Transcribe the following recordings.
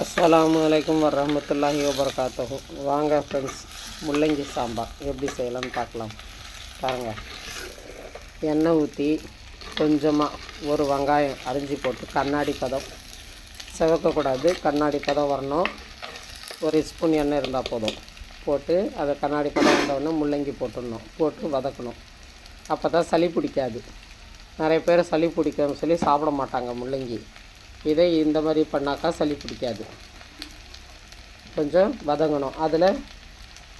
அஸ்ஸலாமு அலைக்கும் வரமத்துல்லாஹி வபரகாத்துஹு. வாங்க ஃப்ரெண்ட்ஸ் முள்ளங்கி சாம்பார். எப்படி செய்யலாம்னு பார்க்கலாம். பாருங்கள் எண்ணெய் ஊற்றி கொஞ்சமாக ஒரு வெங்காயம் அரிஞ்சு போட்டு கண்ணாடி பதம். செவக்கக்கூடாது கண்ணாடி பதம் வரணும். ஒரு ஸ்பூன் எண்ணெய் இருந்தால் போதும். போட்டு அதை கண்ணாடி பதம் வந்தவுடனே முள்ளங்கி போட்டுடணும். போட்டு வதக்கணும். அப்போ தான் சளி பிடிக்காது. நிறைய பேர் சளி பிடிக்கும்னு சொல்லி சாப்பிட மாட்டாங்க முள்ளங்கி. இதை இந்த மாதிரி பண்ணாக்கா சளி பிடிக்காது. கொஞ்சம் வதங்கணும். அதில்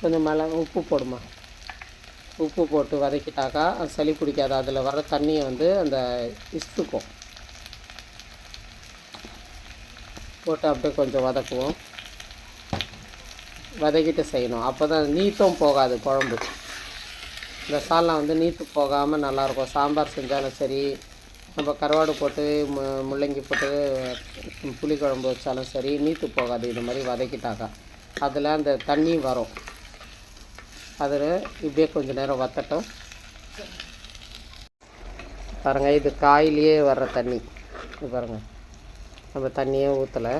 கொஞ்சம் மிள உப்பு போடுமா? உப்பு போட்டு வதக்கிட்டாக்கா அது சளி பிடிக்காது. அதில் வர தண்ணியை வந்து அந்த இஸ்துக்கும் போட்டு அப்படியே கொஞ்சம் வதக்குவோம். வதக்கிட்டு செய்யணும். அப்போ தான் நீத்தும் போகாது குழம்பு. இந்த சால்லாம் வந்து நீத்து போகாமல் நல்லாயிருக்கும். சாம்பார் செஞ்சாலும் சரி நம்ம கருவாடு போட்டு மு முள்ளங்கி போட்டு புளி குழம்பு வச்சாலும் சரி நீத்து போகாது. இது மாதிரி வதக்கிட்டாக்கா அதில் அந்த தண்ணி வரும். அதில் இப்படியே கொஞ்சம் நேரம் வத்தட்டும். பாருங்கள் இது காயிலேயே வர்ற தண்ணி. இது பாருங்கள் நம்ம தண்ணியே ஊற்றலை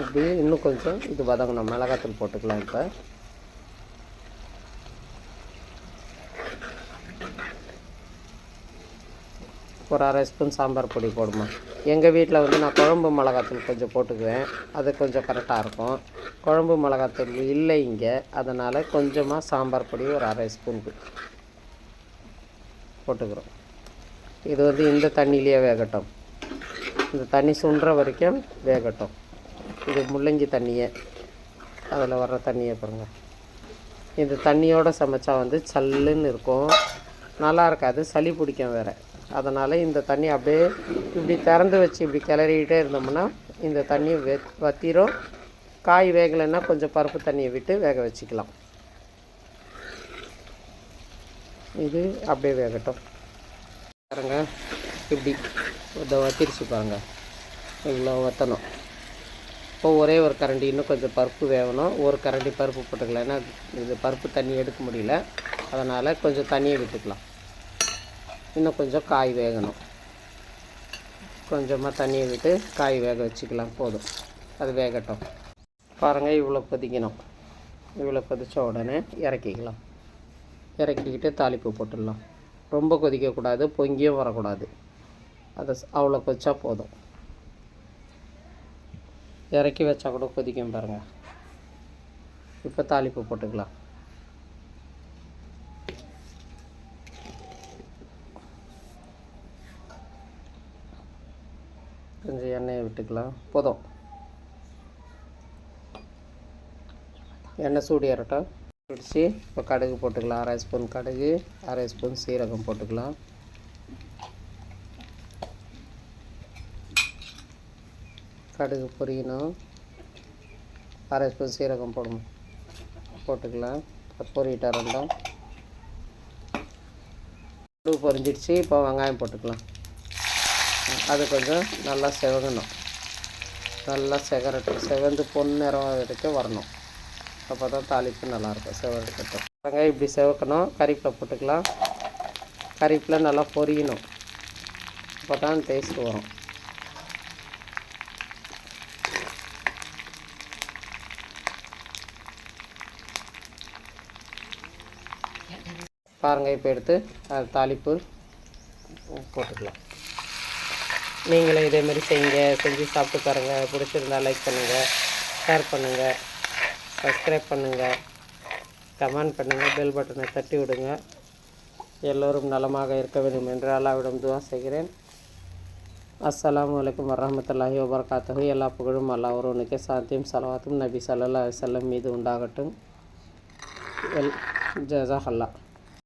இப்படி இன்னும் கொஞ்சம் இது வதங்கணும். மிளகாத்தூள் போட்டுக்கலாம் இப்போ. ஒரு அரை ஸ்பூன் சாம்பார் பொடி போடுமா. எங்கள் வீட்டில் வந்து நான் குழம்பு மிளகாத்தூள் கொஞ்சம் போட்டுக்குவேன். அது கொஞ்சம் கரெக்டாக இருக்கும். குழம்பு மிளகாத்தூள் இல்லை இங்கே. அதனால் கொஞ்சமாக சாம்பார் பொடி ஒரு அரை ஸ்பூனுக்கு போட்டுக்கிறோம். இது வந்து இந்த தண்ணியிலேயே வேகட்டும். இந்த தண்ணி சுண்டுற வரைக்கும் வேகட்டும். இது முள்ளங்கி தண்ணியை. அதில் வர்ற தண்ணியை பாருங்க. இந்த தண்ணியோடு சமைச்சா வந்து சல்லுன்னு இருக்கும். நல்லா இருக்காது சளி பிடிக்கும் வேறு. அதனால் இந்த தண்ணி அப்படியே இப்படி திறந்து வச்சு இப்படி கிளறிக்கிட்டே இருந்தோம்னா இந்த தண்ணி வெ வத்திரும். காய் வேகலைன்னா கொஞ்சம் பருப்பு தண்ணியை விட்டு வேக வச்சுக்கலாம். இது அப்படியே வேகட்டும். பாருங்க இப்படி இதை வத்திருச்சு பாருங்க. இவ்வளோ வற்றணும் இப்போ ஒரே ஒரு கரண்டி இன்னும் கொஞ்சம் பருப்பு வேகணும். ஒரு கரண்டி பருப்பு போட்டுக்கலாம். ஏன்னா இது பருப்பு தண்ணி எடுக்க முடியல. அதனால் கொஞ்சம் தண்ணியை விட்டுக்கலாம். இன்னும் கொஞ்சம் காய் வேகணும். கொஞ்சமாக தண்ணியை விட்டு காய் வேக வச்சுக்கலாம். போதும். அது வேகட்டும். பாருங்கள் இவ்வளோ கொதிக்கணும். இவ்வளோ கொதித்த உடனே இறக்கிக்கலாம். இறக்கிக்கிட்டு தாளிப்பு போட்டுடலாம். ரொம்ப கொதிக்கக்கூடாது பொங்கியும் வரக்கூடாது. அதை அவ்வளோ கொதிச்சா போதும். இறக்கி வச்சா கூட கொதிக்கும் பாருங்கள் இப்போ தாளிப்பு போட்டுக்கலாம் கொஞ்சம் எண்ணெயை விட்டுக்கலாம். போதும். எண்ணெய் சூடு ஏறட்டும். பிடிச்சி இப்போ கடுகு போட்டுக்கலாம். அரை ஸ்பூன் கடுகு அரை ஸ்பூன் சீரகம் போட்டுக்கலாம். கடுகு பொரியணும். அரை ஸ்பூன் சீரகம் போடணும் போட்டுக்கலாம். அது பொரியிட்டா ரெண்டும். கடுகு பொரிஞ்சிடுச்சு. இப்போ வெங்காயம் போட்டுக்கலாம். அது கொஞ்சம் நல்லா செவகணும் நல்லா செகரட்டும் செவந்து பொன்னிறம் வரைக்கும் வரணும். அப்போ தான் தாளிப்பு நல்லாயிருக்கும் செவரட்டும் வெங்காயம் இப்படி செவக்கணும். கறிப்பில் போட்டுக்கலாம். கறிப்பில் நல்லா பொரியணும். அப்போ தான் டேஸ்ட் வரும். பாருங்கள் இப்போ எடுத்து அது தாளிப்பு போட்டுக்கலாம். நீங்களும் இதே மாதிரி செய்யுங்க செஞ்சு சாப்பிட்டு பாருங்கள் பிடிச்சிருந்தால் லைக் பண்ணுங்கள் ஷேர் பண்ணுங்கள் சப்ஸ்கிரைப் பண்ணுங்கள் கமெண்ட் பண்ணுங்கள் பெல் பட்டனை தட்டி விடுங்க. எல்லோரும் நலமாக இருக்க வேண்டும் என்று அல்லாவிடம் துவா செய்கிறேன். அஸ்லாம் வலைக்கம் வரமத்துல்லாஹி வபர்காத்தகு எல்லா புகழும் அல்லா ஒருவனுக்கே சாந்தியும் சலவாத்தும் நபி சல்லா செல்லம் மீது உண்டாகட்டும். எல் ஜஸாக் அல்லாஹ்